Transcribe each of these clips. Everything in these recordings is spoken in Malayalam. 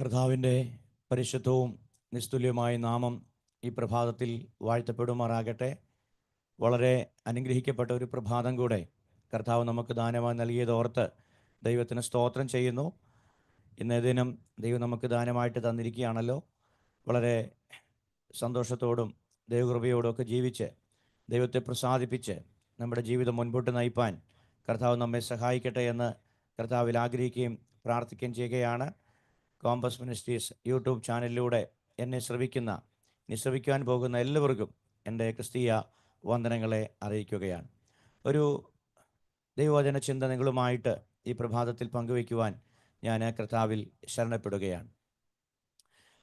കർത്താവിന്റെ പരിശുദ്ധവും നിസ്തുല്യമായ നാമം ഈ പ്രഭാതത്തിൽ വാഴ്ത്തപ്പെടുമാറാകട്ടെ. വളരെ അനുഗ്രഹിക്കപ്പെട്ട ഒരു പ്രഭാതം കൂടെ കർത്താവ് നമുക്ക് ദാനമായി നൽകിയത് ഓർത്ത് ദൈവത്തിന് സ്തോത്രം ചെയ്യുന്നു. ഇന്നേ ദിനം ദൈവം നമുക്ക് ദാനമായിട്ട് തന്നിരിക്കുകയാണല്ലോ. വളരെ സന്തോഷത്തോടും ദൈവകൃപയോടും ഒക്കെ ജീവിച്ച് ദൈവത്തെ പ്രസാദിപ്പിച്ച് നമ്മുടെ ജീവിതം മുൻപോട്ട് നയിപ്പാൻ കർത്താവ് നമ്മെ സഹായിക്കട്ടെ എന്ന് കർത്താവിൽ ആഗ്രഹിക്കുകയും പ്രാർത്ഥിക്കുകയും ചെയ്യുകയാണ്. കോമ്പസ് മിനിസ്ട്രീസ് യൂട്യൂബ് ചാനലിലൂടെ എന്നെ ശ്രവിക്കുന്ന നിശ്രവിക്കാൻ പോകുന്ന എല്ലാവർക്കും എന്റെ ക്രിസ്തീയ വന്ദനങ്ങളെ അറിയിക്കുകയാണ്. ഒരു ദൈവവചന ചിന്ത നിങ്ങളുമായിട്ട് ഈ പ്രഭാതത്തിൽ പങ്കുവയ്ക്കുവാൻ ഞാൻ കർത്താവിൽ ശരണപ്പെടുകയാണ്.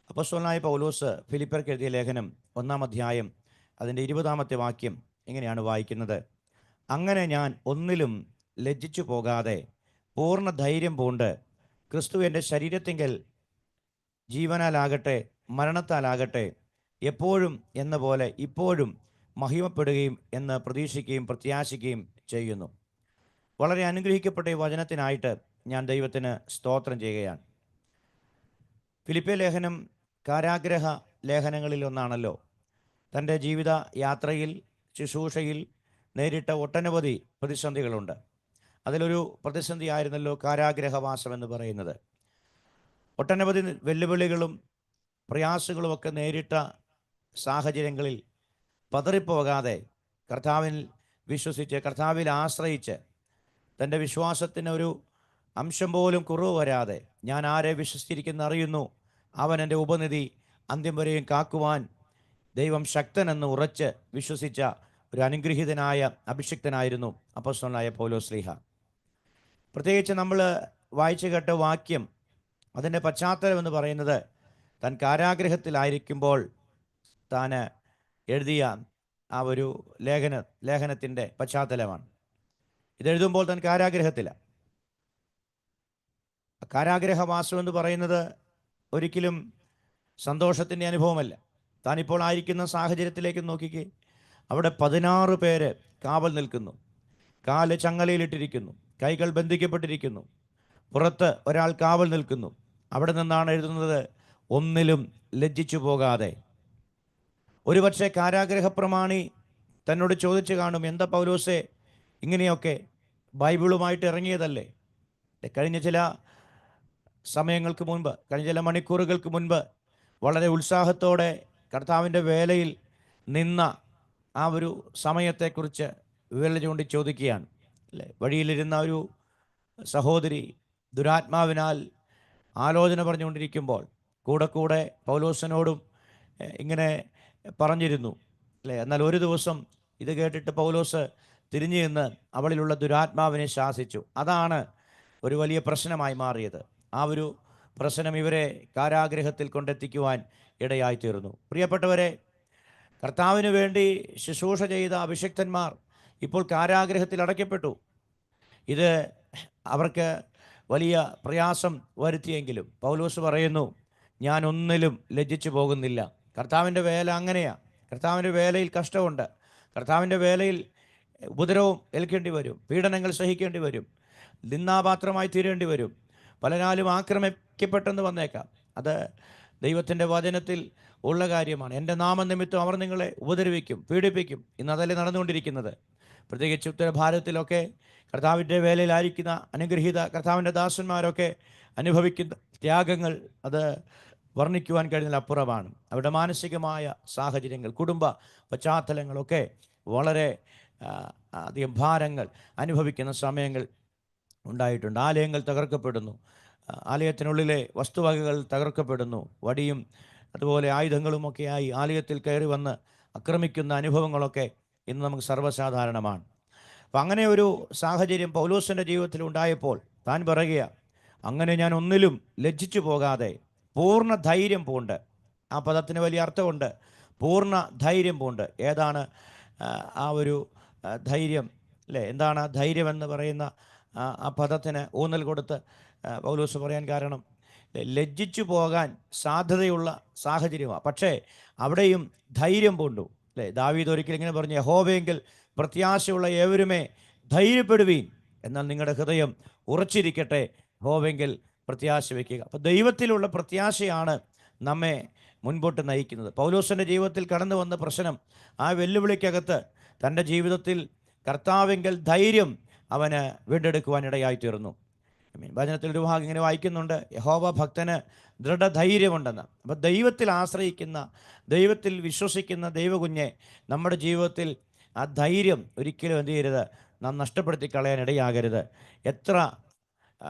അപ്പസ്വലനായ പൗലോസ് ഫിലിപ്പർക്ക് എഴുതിയ ലേഖനം ഒന്നാം അധ്യായം അതിന്റെ ഇരുപതാമത്തെ വാക്യം ഇങ്ങനെയാണ് വായിക്കുന്നത്. അങ്ങനെ ഞാൻ ഒന്നിലും ലജ്ജിച്ചു പോകാതെ പൂർണ ധൈര്യം പൂണ്ട് ക്രിസ്തു എന്റെ ശരീരത്തിങ്കൽ ജീവനാലാകട്ടെ മരണത്താലാകട്ടെ എപ്പോഴും എന്ന പോലെ ഇപ്പോഴും മഹിമപ്പെടുകയും എന്ന് പ്രതീക്ഷിക്കുകയും പ്രത്യാശിക്കുകയും ചെയ്യുന്നു. വളരെ അനുഗ്രഹിക്കപ്പെട്ട ഈ വചനത്തിനായിട്ട് ഞാൻ ദൈവത്തിന് സ്തോത്രം ചെയ്യുകയാണ്. ഫിലിപ്പിയ ലേഖനം കാരാഗ്രഹ ലേഖനങ്ങളിൽ ഒന്നാണല്ലോ. തന്റെ ജീവിത യാത്രയിൽ ശുശ്രൂഷയിൽ നേരിട്ട ഒട്ടനവധി പ്രതിസന്ധികളുണ്ട്. അതിലൊരു പ്രതിസന്ധി ആയിരുന്നല്ലോ കാരാഗ്രഹവാസം എന്ന് പറയുന്നത്. ഒട്ടനവധി വെല്ലുവിളികളും പ്രയാസങ്ങളും ഒക്കെ നേരിട്ട സാഹചര്യങ്ങളിൽ പതറിപ്പോകാതെ കർത്താവിൽ വിശ്വസിച്ച് കർത്താവിൽ ആശ്രയിച്ച് തന്റെ വിശ്വാസത്തിന് ഒരു അംശം പോലും കുറവ് വരാതെ ഞാൻ ആരെ വിശ്വസിച്ചിരിക്കുന്ന അറിയുന്നു. അവൻ എന്റെ ഉപനിധി അന്ത്യം വരെയും കാക്കുവാൻ ദൈവം ശക്തനെന്ന് ഉറച്ച് വിശ്വസിച്ച ഒരു അനുഗ്രഹീതനായ അഭിഷിക്തനായിരുന്നു അപ്പസ്വനായ പൗലോസ്ലിഹ പ്രത്യേകിച്ച് നമ്മൾ വായിച്ചു കേട്ട വാക്യം അതിന്റെ പശ്ചാത്തലം എന്ന് പറയുന്നത് താൻ കാരാഗ്രഹത്തിലായിരിക്കുമ്പോൾ താൻ എഴുതിയ ആ ഒരു ലേഖന ലേഖനത്തിന്റെ പശ്ചാത്തലമാണ്. ഇതെഴുതുമ്പോൾ താൻ കാരാഗ്രഹത്തില. കാരാഗ്രഹവാസം എന്ന് പറയുന്നത് ഒരിക്കലും സന്തോഷത്തിന്റെ അനുഭവമല്ല. താനിപ്പോൾ ആയിരിക്കുന്ന സാഹചര്യത്തിലേക്ക് നോക്കിക്കേ. അവിടെ പതിനാറ് പേര് കാവൽ നിൽക്കുന്നു. കാൽ ചങ്ങലയിലിട്ടിരിക്കുന്നു. കൈകൾ ബന്ധിക്കപ്പെട്ടിരിക്കുന്നു. പുറത്ത് ഒരാൾ കാവൽ നിൽക്കുന്നു. അവിടെ നിന്നാണ് എഴുതുന്നത് ഒന്നിലും ലജ്ജിച്ചു പോകാതെ. ഒരുപക്ഷെ കാരാഗ്രഹ പ്രമാണി തന്നോട് ചോദിച്ചു കാണും എന്താ പൗലോസെ ഇങ്ങനെയൊക്കെ ബൈബിളുമായിട്ട് ഇറങ്ങിയതല്ലേ? കഴിഞ്ഞ ചില സമയങ്ങൾക്ക് മുൻപ് കഴിഞ്ഞ ചില മണിക്കൂറുകൾക്ക് മുൻപ് വളരെ ഉത്സാഹത്തോടെ കർത്താവിന്റെ വേലയിൽ നിന്ന ആ ഒരു സമയത്തെക്കുറിച്ച് വിവരം ചൂണ്ടി ചോദിക്കുകയാണ്. അല്ലേ? വഴിയിലിരുന്ന ഒരു സഹോദരി ദുരാത്മാവിനാൽ ആലോചന പറഞ്ഞുകൊണ്ടിരിക്കുമ്പോൾ കൂടെ കൂടെ പൗലോസനോടും ഇങ്ങനെ പറഞ്ഞിരുന്നു. അല്ലേ? എന്നാൽ ഒരു ദിവസം ഇത് കേട്ടിട്ട് പൗലോസ് തിരിഞ്ഞു നിന്ന് അവളിലുള്ള ദുരാത്മാവിനെ ശാസിച്ചു. അതാണ് ഒരു വലിയ പ്രശ്നമായി മാറിയത്. ആ ഒരു പ്രശ്നം ഇവരെ കാരാഗ്രഹത്തിൽ കൊണ്ടെത്തിക്കുവാൻ ഇടയായിത്തീർന്നു. പ്രിയപ്പെട്ടവരെ കർത്താവിന് വേണ്ടി ശുശ്രൂഷ ചെയ്ത അഭിഷിക്തന്മാർ ഇപ്പോൾ കാരാഗ്രഹത്തിൽ അടയ്ക്കപ്പെട്ടു. ഇത് അവർക്ക് വലിയ പ്രയാസം വരുത്തിയെങ്കിലും പൗലോസ് പറയുന്നു ഞാൻ ഒന്നിലും ലജ്ജിച്ചു പോകുന്നില്ല. കർത്താവിന്റെ വേല അങ്ങനെയാണ് കർത്താവിന്റെ വേലയിൽ കഷ്ടമുണ്ട്. കർത്താവിന്റെ വേലയിൽ ഉപദ്രവം ഏൽക്കേണ്ടി വരും. പീഡനങ്ങൾ സഹിക്കേണ്ടി വരും. നിന്നാപാത്രമായി തീരേണ്ടി വരും. പലരാലും ആക്രമിക്കപ്പെട്ടെന്ന് വന്നേക്കാം. അത് ദൈവത്തിന്റെ വചനത്തിൽ ഉള്ള കാര്യമാണ്. എന്റെ നാമനിമിത്തം അവർ നിങ്ങളെ ഉപദ്രവിക്കും പീഡിപ്പിക്കും. ഇന്ന് അതല്ലേ നടന്നുകൊണ്ടിരിക്കുന്നത്? പ്രത്യേകിച്ച് ഉത്തര ഭാരതത്തിലൊക്കെ കർത്താവിന്റെ വേലയിലായിരിക്കുന്ന അനുഗ്രഹീത കർത്താവിന്റെ ദാസന്മാരൊക്കെ അനുഭവിക്കുന്ന ത്യാഗങ്ങൾ അത് വർണിക്കുവാൻ കഴിയുന്നതിൽ അപ്പുറമാണ്. അവരുടെ മാനസികമായ സാഹചര്യങ്ങൾ കുടുംബ പശ്ചാത്തലങ്ങളൊക്കെ വളരെ അധികം ഭാരങ്ങൾ അനുഭവിക്കുന്ന സമയങ്ങൾ ഉണ്ടായിട്ടുണ്ട്. ആലയങ്ങൾ തകർക്കപ്പെടുന്നു. ആലയത്തിനുള്ളിലെ വസ്തുവകകൾ തകർക്കപ്പെടുന്നു. വടിയും അതുപോലെ ആയുധങ്ങളുമൊക്കെയായി ആലയത്തിൽ കയറി വന്ന് ആക്രമിക്കുന്ന അനുഭവങ്ങളൊക്കെ ഇന്ന് നമുക്ക് സർവസാധാരണമാണ്. അപ്പം അങ്ങനെ ഒരു സാഹചര്യം പൗലോസിന്റെ ജീവിതത്തിൽ ഉണ്ടായപ്പോൾ താൻ പറയുക അങ്ങനെ ഞാൻ ഒന്നിലും ലജ്ജിച്ചു പോകാതെ പൂർണ ധൈര്യം പൂണ്ട്. ആ പദത്തിന് വലിയ അർത്ഥമുണ്ട്. പൂർണ ധൈര്യം പൂണ്ട്. ഏതാണ്? ആ, ഒരു ധൈര്യം അല്ലേ? എന്താണ് ധൈര്യം എന്ന് പറയുന്ന ആ പദത്തിന് ഊന്നൽ കൊടുത്ത് പൗലോസ് പറയാൻ കാരണം ലജ്ജിച്ചു പോകാൻ സാധ്യതയുള്ള സാഹചര്യമാണ് പക്ഷേ അവിടെയും ധൈര്യം പൂണ്ടു. അല്ലേ? ദാവീദ് ഒരിക്കൽ ഇങ്ങനെ പറഞ്ഞു യഹോവയെങ്കിൽ പ്രത്യാശയുള്ള ഏവരുമേ ധൈര്യപ്പെടുവീൻ. എന്നാൽ നിങ്ങളുടെ ഹൃദയം ഉറച്ചിരിക്കട്ടെ ഹോവെങ്കിൽ പ്രത്യാശ വയ്ക്കുക. അപ്പോൾ ദൈവത്തിലുള്ള പ്രത്യാശയാണ് നമ്മെ മുൻപോട്ട് നയിക്കുന്നത്. പൗലോസിന്റെ ജീവിതത്തിൽ കടന്നു വന്ന പ്രശ്നം ആ വെല്ലുവിളിക്കകത്ത് തന്റെ ജീവിതത്തിൽ കർത്താവെങ്കിൽ ധൈര്യം അവന് വീണ്ടെടുക്കുവാൻ ഇടയായി തീർന്നു. വചനത്തിൽ ഒരു ഭാഗം ഇങ്ങനെ വായിക്കുന്നുണ്ട്. യഹോവ ഭക്തന് ദൃഢധൈര്യമുണ്ടെന്ന്. അപ്പോൾ ദൈവത്തിൽ ആശ്രയിക്കുന്ന ദൈവത്തിൽ വിശ്വസിക്കുന്ന ദൈവകുഞ്ഞെ നമ്മുടെ ജീവിതത്തിൽ ആ ധൈര്യം ഒരിക്കലും എന്ത് ചെയ്യരുത്? നാം നഷ്ടപ്പെടുത്തി കളയാൻ ഇടയാകരുത് എത്ര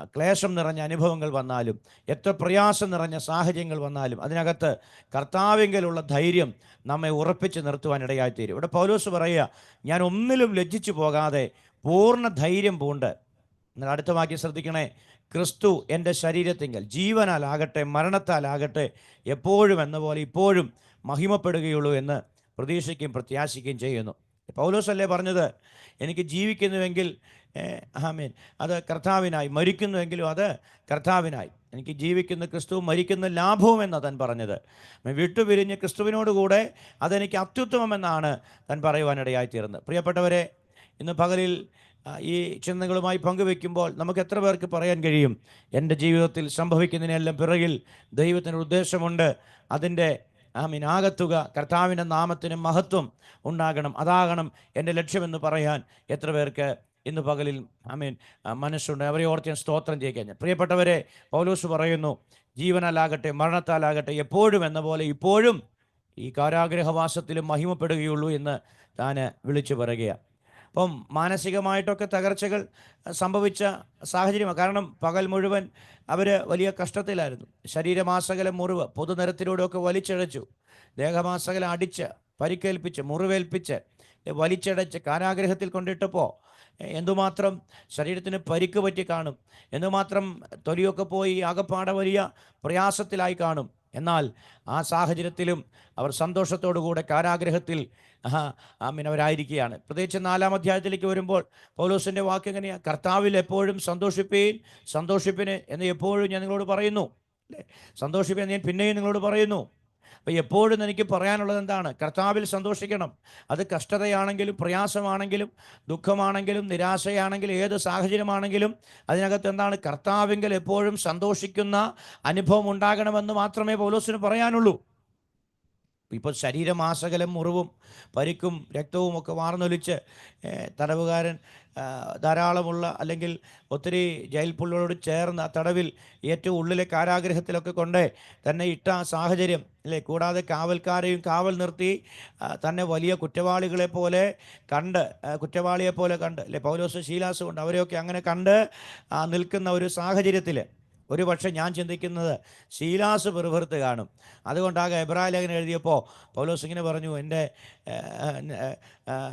ക്ലേശം നിറഞ്ഞ അനുഭവങ്ങൾ വന്നാലും എത്ര പ്രയാസം നിറഞ്ഞ സാഹചര്യങ്ങൾ വന്നാലും അതിനകത്ത് കർത്താവിങ്കലുള്ള ധൈര്യം നമ്മെ ഉറപ്പിച്ച് നിർത്തുവാൻ ഇടയായിത്തീരും ഇവിടെ പൗലോസ് പറയുക ഞാൻ ഒന്നിലും ലജ്ജിച്ചു പോകാതെ പൂർണ ധൈര്യം പൂണ്ട്. എന്നാൽ അടുത്ത വാക്യം ശ്രദ്ധിക്കണേ. ക്രിസ്തു എന്റെ ശരീരത്തിങ്കൽ ജീവനാലാകട്ടെ മരണത്താലാകട്ടെ എപ്പോഴും എന്ന പോലെ ഇപ്പോഴും മഹിമപ്പെടുകയുള്ളൂ എന്ന് പ്രതീക്ഷിക്കുകയും പ്രത്യാശിക്കുകയും ചെയ്യുന്നു. പൗലോസ് അല്ലേ പറഞ്ഞത്? എനിക്ക് ജീവിക്കുന്നുവെങ്കിൽ ആമേൻ. അത് കർത്താവിനായി മരിക്കുന്നുവെങ്കിലും അത് കർത്താവിനായി. എനിക്ക് ജീവിക്കുന്ന ക്രിസ്തു മരിക്കുന്ന ലാഭവും എന്നാണ് താൻ പറഞ്ഞത്. വിട്ടുപിരിഞ്ഞ് ക്രിസ്തുവിനോടുകൂടെ അതെനിക്ക് അത്യുത്തമമെന്നാണ് താൻ പറയുവാനിടയായിത്തീർന്നത് പ്രിയപ്പെട്ടവരെ ഇന്ന് പകലിൽ ഈ ചിന്തകളുമായി പങ്കുവെക്കുമ്പോൾ നമുക്ക് എത്ര പേർക്ക് പറയാൻ കഴിയും? എന്റെ ജീവിതത്തിൽ സംഭവിക്കുന്നതിനെല്ലാം പിറകിൽ ദൈവത്തിന് ഉദ്ദേശമുണ്ട്. അതിന്റെ ആമീൻ ആകത്തുക കർത്താവിന്റെ നാമത്തിന് മഹത്വം ഉണ്ടാകണം. അതാകണം എന്റെ ലക്ഷ്യമെന്ന് പറയാൻ എത്ര പേർക്ക് ഇന്ന് പകലിൽ ഐ മീൻ മനസ്സുണ്ട്. അവരെ ഓർത്ത് ഞാൻ സ്തോത്രം ചെയ്യിക്കാൻ ഞാൻ പ്രിയപ്പെട്ടവരെ പൗലോസ് പറയുന്നു ജീവനാലാകട്ടെ മരണത്താലാകട്ടെ എപ്പോഴും എന്ന പോലെ ഇപ്പോഴും ഈ കാരാഗ്രഹവാസത്തിലും മഹിമപ്പെടുകയുള്ളൂ എന്ന് താൻ വിളിച്ചു പറയുകയാണ്. അപ്പം മാനസികമായിട്ടൊക്കെ തകർച്ചകൾ സംഭവിച്ച സാഹചര്യമാണ്. കാരണം പകൽ മുഴുവൻ അവർ വലിയ കഷ്ടത്തിലായിരുന്നു. ശരീരമാസകലം മുറിവ് പൊതുനിരത്തിലൂടെയൊക്കെ വലിച്ചഴച്ചു. ദേഹമാസകലം അടിച്ച് പരിക്കേൽപ്പിച്ച് മുറിവേൽപ്പിച്ച് വലിച്ചടച്ച് കാരാഗ്രഹത്തിൽ കൊണ്ടിട്ടപ്പോൾ എന്തുമാത്രം ശരീരത്തിന് പരിക്ക് പറ്റി കാണും? എന്തുമാത്രം തൊലിയൊക്കെ പോയി ആകപ്പാടെ വലിയ പ്രയാസത്തിലായി കാണും? എന്നാൽ ആ സാഹചര്യത്തിലും അവർ സന്തോഷത്തോടു കൂടെ കാരാഗ്രഹത്തിൽ ആമീൻ. അവരായിരിക്കുകയാണ്. പ്രത്യേകിച്ച് നാലാം അധ്യായത്തിലേക്ക് വരുമ്പോൾ പൗലോസിന്റെ വാക്ക് എങ്ങനെയാണ് കർത്താവിൽ എപ്പോഴും സന്തോഷിപ്പീൻ സന്തോഷിപ്പിന് എന്ന് എപ്പോഴും ഞാൻ നിങ്ങളോട് പറയുന്നു. അല്ലേ? സന്തോഷിപ്പിൻ ഞാൻ പിന്നെയും നിങ്ങളോട് പറയുന്നു. അപ്പോൾ എപ്പോഴും എനിക്ക് പറയാനുള്ളത് എന്താണ്? കർത്താവിൽ സന്തോഷിക്കണം. അത് കഷ്ടതയാണെങ്കിലും പ്രയാസമാണെങ്കിലും ദുഃഖമാണെങ്കിലും നിരാശയാണെങ്കിലും ഏത് സാഹചര്യമാണെങ്കിലും അതിനകത്ത് എന്താണ്? കർത്താവിങ്കിൽ എപ്പോഴും സന്തോഷിക്കുന്ന അനുഭവം ഉണ്ടാകണമെന്ന് മാത്രമേ പൗലോസിന് പറയാനുള്ളൂ. ഇപ്പോൾ ശരീരമാസകലം മുറിവും പരിക്കും രക്തവും ഒക്കെ വാർന്നൊലിച്ച് തടവുകാരൻ ധാരാളമുള്ള അല്ലെങ്കിൽ ഒത്തിരി ജയിൽ പുള്ളിയോട് ചേർന്ന തടവിൽ ഏറ്റവും ഉള്ളിലെ കാരാഗ്രഹത്തിലൊക്കെ കൊണ്ട് തന്നെ ഇട്ട സാഹചര്യം അല്ലേ? കൂടാതെ കാവൽക്കാരെയും കാവൽ നിർത്തി തന്നെ വലിയ കുറ്റവാളികളെ പോലെ കണ്ട് കുറ്റവാളിയെ പോലെ കണ്ട് അല്ലേ? പൗലോസ് ശീലാസ് കൊണ്ട് അവരെയൊക്കെ അങ്ങനെ കണ്ട് നിൽക്കുന്ന ഒരു സാഹചര്യത്തിൽ ഒരു പക്ഷേ ഞാൻ ചിന്തിക്കുന്നത് ശീലാസ് പെറുപെറുത്ത് കാണും. അതുകൊണ്ടാകെ എബ്രാഹിം ലേഖനം എഴുതിയപ്പോൾ പൗലോസ് ഇങ്ങനെ പറഞ്ഞു എന്റെ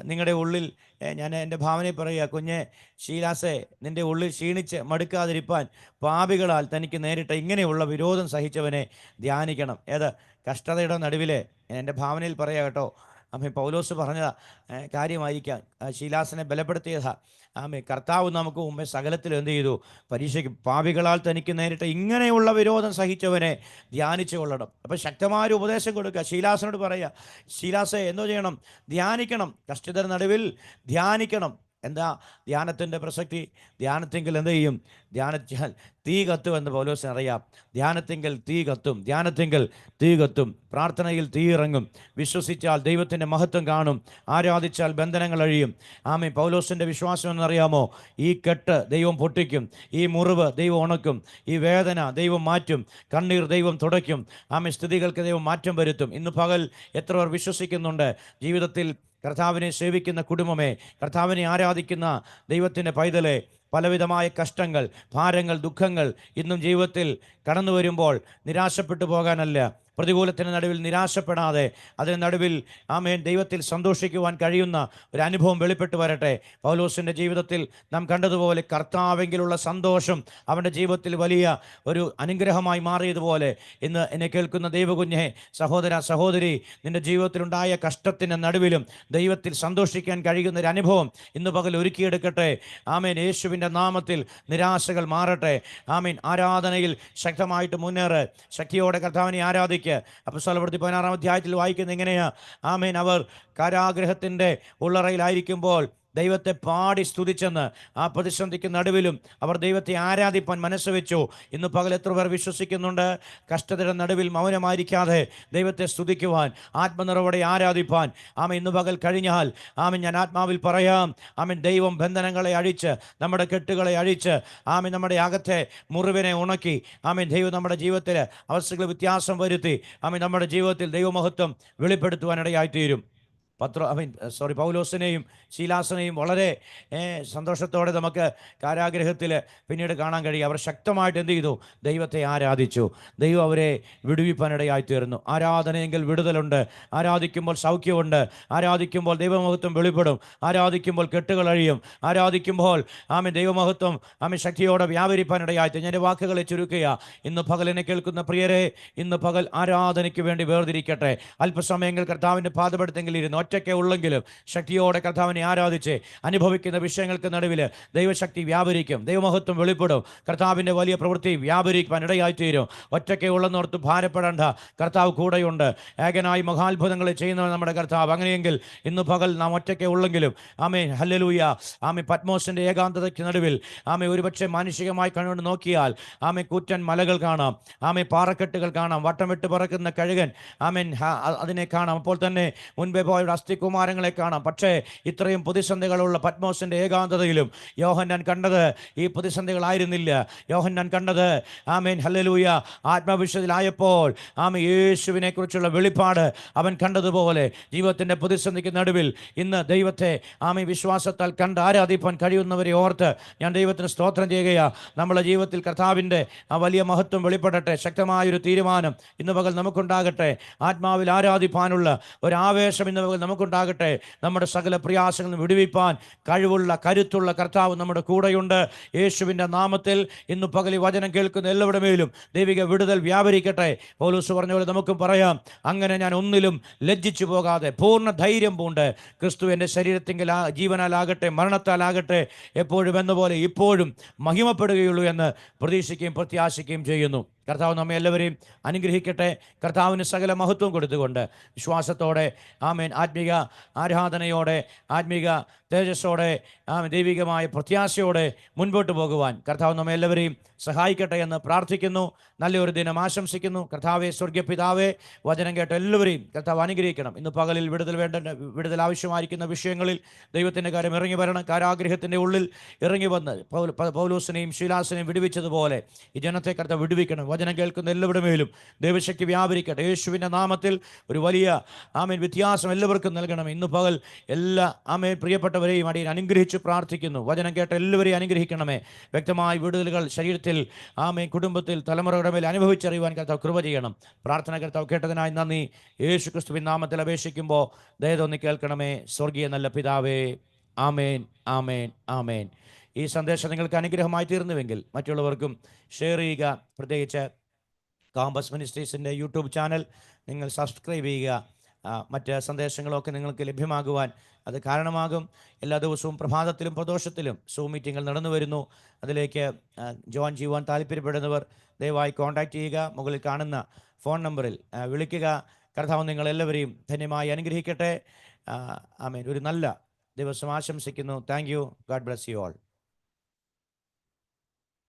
നിങ്ങളുടെ ഉള്ളിൽ ഞാൻ എന്റെ ഭാവനയിൽ പറയുക കുഞ്ഞെ ശീലാസെ നിന്റെ ഉള്ളിൽ ക്ഷീണിച്ച് മടുക്കാതിരിപ്പാൻ പാപികളാൽ തനിക്ക് നേരിട്ട ഇങ്ങനെയുള്ള വിരോധം സഹിച്ചവനെ ധ്യാനിക്കണം. ഏത്? കഷ്ടതയുടെ നടുവിലെ എന്റെ ഭാവനയിൽ പറയാം കേട്ടോ അമ്മ പൗലോസ് പറഞ്ഞ ഏ, കാര്യമായിരിക്കാം. ശീലാസനെ ബലപ്പെടുത്തിയതാ. ആമേ കർത്താവ് നമുക്ക് മുമ്പേ സകലത്തിൽ എന്ത് ചെയ്തു? പരീക്ഷയ്ക്ക് പാവികളാൽ തനിക്ക് നേരിട്ട ഇങ്ങനെയുള്ള വിരോധം സഹിച്ചവനെ ധ്യാനിച്ചു കൊള്ളണം. അപ്പം ശക്തമായ ഒരു ഉപദേശം കൊടുക്കുക. ശീലാസനോട് പറയുക ശീലാസെ എന്തോ ചെയ്യണം? ധ്യാനിക്കണം. കഷ്ടതയുടെ നടുവിൽ ധ്യാനിക്കണം. എന്താ? ധ്യാനത്തിന്റെ പ്രസക്തി. ധ്യാനത്തെങ്കിൽ എന്ത് ചെയ്യും? ധ്യാനിച്ചാൽ തീ കത്തും എന്ന് പൗലോസിന് അറിയാം. ധ്യാനത്തെങ്കിൽ തീ കത്തും. ധ്യാനത്തെങ്കിൽ തീ കത്തും. പ്രാർത്ഥനയിൽ തീ ഇറങ്ങും. വിശ്വസിച്ചാൽ ദൈവത്തിന്റെ മഹത്വം കാണും. ആരാധിച്ചാൽ ബന്ധനങ്ങൾ അഴിയും. ആമേ പൗലോസിന്റെ വിശ്വാസം എന്നറിയാമോ? ഈ കെട്ട് ദൈവം പൊട്ടിക്കും. ഈ മുറിവ് ദൈവം ഉണക്കും. ഈ വേദന ദൈവം മാറ്റും. കണ്ണീർ ദൈവം തുടയ്ക്കും. ആമേ സ്ഥിതികൾക്ക് ദൈവം മാറ്റം വരുത്തും. ഇന്ന് പകൽ എത്ര പേർ വിശ്വസിക്കുന്നുണ്ട്? ജീവിതത്തിൽ കർത്താവിനെ സേവിക്കുന്ന കുടുംബമേ കർത്താവിനെ ആരാധിക്കുന്ന ദൈവത്തിന്റെ പൈതലെ പലവിധമായ കഷ്ടങ്ങൾ ഭാരങ്ങൾ ദുഃഖങ്ങൾ ഇന്നും ജീവിതത്തിൽ കടന്നു വരുമ്പോൾ നിരാശപ്പെട്ടു പോകാനല്ല. പ്രതികൂലത്തിന് നടുവിൽ നിരാശപ്പെടാതെ അതിന് നടുവിൽ ആമേൻ ദൈവത്തിൽ സന്തോഷിക്കുവാൻ കഴിയുന്ന ഒരു അനുഭവം വെളിപ്പെട്ട് വരട്ടെ. പൗലോസിന്റെ ജീവിതത്തിൽ നാം കണ്ടതുപോലെ കർത്താവെങ്കിലുള്ള സന്തോഷം അവന്റെ ജീവിതത്തിൽ വലിയ ഒരു അനുഗ്രഹമായി മാറിയതുപോലെ. ഇന്ന് എന്നെ കേൾക്കുന്ന ദൈവകുഞ്ഞെ സഹോദര സഹോദരി നിന്റെ ജീവിതത്തിലുണ്ടായ കഷ്ടത്തിന്റെ നടുവിലും ദൈവത്തിൽ സന്തോഷിക്കാൻ കഴിയുന്ന ഒരു അനുഭവം ഇന്ന് പകൽ ഒരുക്കിയെടുക്കട്ടെ. ആമേൻ യേശുവിന്റെ നാമത്തിൽ നിരാശകൾ മാറട്ടെ. ആമീൻ ആരാധനയിൽ ശക്തമായിട്ട് മുന്നേറ്. ശക്തിയോടെ കർത്താവിനെ ആരാധിക്കുക അപ്പോൾ സ്ഥലപ്പെടുത്തി പതിനാറാം അധ്യായത്തിൽ വായിക്കുന്ന എങ്ങനെയാ? ആമേൻ. അവർ കാരാഗ്രഹത്തിന്റെ ഉള്ളറയിലായിരിക്കുമ്പോൾ ദൈവത്തെ പാടി സ്തുതിച്ചെന്ന് ആ പ്രതിസന്ധിക്ക് നടുവിലും അവർ ദൈവത്തെ ആരാധിപ്പാൻ മനസ്സ് വെച്ചു. ഇന്ന് പകൽ എത്ര പേർ വിശ്വസിക്കുന്നുണ്ട്? കഷ്ടതയുടെ നടുവിൽ മൗനമായിരിക്കാതെ ദൈവത്തെ സ്തുതിക്കുവാൻ ആത്മനിറവോടെ ആരാധിപ്പാൻ. ആമ ഇന്ന് പകൽ കഴിഞ്ഞാൽ ആമൻ ഞാൻ ആത്മാവിൽ പറയാം. ആമൻ ദൈവം ബന്ധനങ്ങളെ അഴിച്ച് നമ്മുടെ കെട്ടുകളെ അഴിച്ച് ആമൻ നമ്മുടെ അകത്തെ മുറിവിനെ ഉണക്കി. ആമൻ ദൈവം നമ്മുടെ ജീവിതത്തിൽ അവസ്ഥകൾ വ്യത്യാസം വരുത്തി. ആമൻ നമ്മുടെ ജീവിതത്തിൽ ദൈവമഹത്വം വെളിപ്പെടുത്തുവാനിടയായിത്തീരും. പത്ര ഐ മീൻ സോറി പൗലോസിനെയും ശീലാസനെയും വളരെ സന്തോഷത്തോടെ നമുക്ക് കാരാഗ്രഹത്തിൽ പിന്നീട് കാണാൻ കഴിയും. അവർ ശക്തമായിട്ട് എന്ത് ചെയ്തു? ദൈവത്തെ ആരാധിച്ചു. ദൈവം അവരെ വിടുവിപ്പാനിടയായി തീർന്നു ആരാധനയെങ്കിൽ വിടുതലുണ്ട്. ആരാധിക്കുമ്പോൾ സൗഖ്യമുണ്ട്. ആരാധിക്കുമ്പോൾ ദൈവമഹത്വം വെളിപ്പെടും. ആരാധിക്കുമ്പോൾ കെട്ടുകൾ അഴിയും. ആരാധിക്കുമ്പോൾ ആമി ദൈവമഹത്വം ആമി ശക്തിയോടെ വ്യാപരിപ്പാനിടയായി തീർന്നു എന്റെ വാക്കുകളെ ചുരുക്കുക. ഇന്ന് പകലിനെ കേൾക്കുന്ന പ്രിയരെ ഇന്ന് പകൽ ആരാധനയ്ക്ക് വേണ്ടി വേർതിരിക്കട്ടെ. അല്പസമയങ്ങൾ കർത്താവിന്റെ പാതപ്പെടുത്തെങ്കിൽ ഇരുന്ന് ഒറ്റയ്ക്ക് ഉള്ളെങ്കിലും ശക്തിയോടെ കർത്താവിനെ ആരാധിച്ച് അനുഭവിക്കുന്ന വിഷയങ്ങൾക്ക് നടുവിൽ ദൈവശക്തി വ്യാപരിക്കും ദൈവമഹത്വം വെളിപ്പെടും കർത്താവിന്റെ വലിയ പ്രവൃത്തി വ്യാപരിക്കാൻ ഇടയായിത്തീരും. ഒറ്റയ്ക്ക് ഉള്ളെന്നോർത്ത് ഭാരപ്പെടേണ്ട കർത്താവ് കൂടെയുണ്ട്. ഏകനായി മഹാത്ഭുതങ്ങൾ ചെയ്യുന്നവൻ നമ്മുടെ കർത്താവ്. അങ്ങനെയെങ്കിൽ ഇന്ന് പകൽ നാം ഒറ്റയ്ക്ക് ഉള്ളെങ്കിലും ആമേ ഹല്ലലൂയ. ആമേ പത്മോസിന്റെ ഏകാന്തതയ്ക്ക് നടുവിൽ ആമേ ഒരുപക്ഷെ മാനുഷികമായി കണ്ണുകൊണ്ട് നോക്കിയാൽ ആമേ കൂറ്റൻ മലകൾ കാണാം ആമേ പാറക്കെട്ടുകൾ കാണാം വട്ടം വിട്ട് പറക്കുന്ന കഴുകൻ ആമേൻ അതിനെ കാണാം. അപ്പോൾ തന്നെ മുൻപേ പോയ അസ്ഥികുമാരങ്ങളെ കാണാം. പക്ഷേ ഇത്രയും പ്രതിസന്ധികളുള്ള പത്മോസിന്റെ ഏകാന്തതയിലും യോഹന്നാൻ കണ്ടത് ഈ പ്രതിസന്ധികളായിരുന്നില്ല യോഹന്നാൻ കണ്ടത് ആമേൻ ഹല്ലലൂയ ആത്മവിശ്വത്തിലായപ്പോൾ ആമ യേശുവിനെ കുറിച്ചുള്ള വെളിപ്പാട് അവൻ കണ്ടതുപോലെ ജീവിതത്തിന്റെ പ്രതിസന്ധിക്ക് നടുവിൽ ഇന്ന് ദൈവത്തെ ആമി വിശ്വാസത്താൽ കണ്ട് ആരാധിപ്പാൻ കഴിയുന്നവരെ ഓർത്ത് ഞാൻ ദൈവത്തിന് സ്തോത്രം ചെയ്യുകയാണ് നമ്മളെ ജീവിതത്തിൽ കർത്താവിന്റെ ആ വലിയ മഹത്വം വെളിപ്പെടട്ടെ. ശക്തമായൊരു തീരുമാനം ഇന്ന് പകൽ നമുക്കുണ്ടാകട്ടെ. ആത്മാവിൽ ആരാധിപ്പാനുള്ള ഒരു ആവേശം ഇന്ന് പകൽ നമുക്കുണ്ടാകട്ടെ. നമ്മുടെ സകല പ്രയാസങ്ങളും വിടുവിപ്പാൻ കഴിവുള്ള കരുത്തുള്ള കർത്താവ് നമ്മുടെ കൂടെയുണ്ട്. യേശുവിന്റെ നാമത്തിൽ ഇന്ന് പകലി വചനം കേൾക്കുന്ന എല്ലാവരുടെ മേലും ദൈവിക വിടുതൽ വ്യാപരിക്കട്ടെ. പോലീസ് പറഞ്ഞ പോലെ നമുക്കും പറയാം അങ്ങനെ ഞാൻ ഒന്നിലും ലജ്ജിച്ചു പോകാതെ പൂർണ ധൈര്യം പൂണ്ട്. ക്രിസ്തു എന്റെ ശരീരത്തിങ്കിൽ ജീവനാലാകട്ടെ മരണത്താലാകട്ടെ എപ്പോഴും എന്നപോലെ ഇപ്പോഴും മഹിമപ്പെടുകയുള്ളൂ എന്ന് പ്രതീക്ഷിക്കുകയും പ്രത്യാശിക്കുകയും ചെയ്യുന്നു. കർത്താവ് നമ്മെ എല്ലാവരെയും അനുഗ്രഹിക്കട്ടെ. കർത്താവിന് സകല മഹത്വം കൊടുത്തുകൊണ്ട് വിശ്വാസത്തോടെ ആമേൻ. ആത്മീക ആരാധനയോടെ ആത്മിക തേജസ്സോടെ ദൈവികമായ പ്രത്യാശയോടെ മുൻപോട്ട് പോകുവാൻ കർത്താവ് നമ്മെ എല്ലാവരെയും സഹായിക്കട്ടെ എന്ന് പ്രാർത്ഥിക്കുന്നു. നല്ലൊരു ദിനം ആശംസിക്കുന്നു. കർത്താവെ സ്വർഗപിതാവെ പിതാവേ വചനം കേട്ട എല്ലാവരെയും കർത്താവ് അനുഗ്രഹിക്കണം. ഇന്ന് പകലിൽ വിടുതൽ വേണ്ട വിടുതൽ ആവശ്യമായിരിക്കുന്ന വിഷയങ്ങളിൽ ദൈവത്തിന്റെ കാര്യം ഇറങ്ങി വരണം. കാരാഗ്രഹത്തിന്റെ ഉള്ളിൽ ഇറങ്ങി വന്ന് പൗലൂസിനെയും ശീലാസിനെയും വിടുവിച്ചതുപോലെ ഈ ജനത്തെ കർത്താവ് വിടുവിക്കണം. വചനം കേൾക്കുന്ന എല്ലാവരുടെ മേലും ദൈവശക്തി വ്യാപരിക്കട്ടെ. യേശുവിന്റെ നാമത്തിൽ ഒരു വലിയ ആമേൻ വ്യത്യാസം എല്ലാവർക്കും നൽകണം. ഇന്ന് പകൽ എല്ലാ ആമേൻ പ്രിയപ്പെട്ടവരെയും അടിയിൽ അനുഗ്രഹിച്ച് പ്രാർത്ഥിക്കുന്നു. വചനം കേട്ട എല്ലാവരെയും അനുഗ്രഹിക്കണമേ. വ്യക്തമായ വിടുതലുകൾ ശരീരത്തിൽ ആമേ കുടുംബത്തിൽ തലമുറയുടെ മേൽ അനുഭവിച്ചറിയുവാൻ കർത്താവ് കൃപ ചെയ്യണം. പ്രാർത്ഥന കർത്താവ് കേട്ടതിനായി നന്ദി. യേശു ക്രിസ്തുവിൻ നാമത്തിൽ അപേക്ഷിക്കുമ്പോൾ ദയതൊന്ന് കേൾക്കണമേ. സ്വർഗീയ നല്ല പിതാവേ ആമേൻ ആമേൻ ആമേൻ. ഈ സന്ദേശം നിങ്ങൾക്ക് അനുഗ്രഹമായി തീർന്നുവെങ്കിൽ മറ്റുള്ളവർക്കും ഷെയർ ചെയ്യുക. പ്രത്യേകിച്ച് കാമ്പസ് മിനിസ്ട്രീസിന്റെ യൂട്യൂബ് ചാനൽ നിങ്ങൾ സബ്സ്ക്രൈബ് ചെയ്യുക. മറ്റ് സന്ദേശങ്ങളൊക്കെ നിങ്ങൾക്ക് ലഭ്യമാകുവാൻ അത് കാരണമാകും. എല്ലാ ദിവസവും പ്രഭാതത്തിലും പ്രദോഷത്തിലും സൂം മീറ്റിങ്ങൾ നടന്നു വരുന്നു. അതിലേക്ക് ജോയിൻ ചെയ്യുവാൻ താല്പര്യപ്പെടുന്നവർ ദയവായി കോൺടാക്റ്റ് ചെയ്യുക. മുകളിൽ കാണുന്ന ഫോൺ നമ്പറിൽ വിളിക്കുക. കർത്താവ് നിങ്ങളെല്ലാവരെയും ധന്യമായി അനുഗ്രഹിക്കട്ടെ. ആമേൻ. ഒരു നല്ല ദിവസം ആശംസിക്കുന്നു. Thank you God bless you all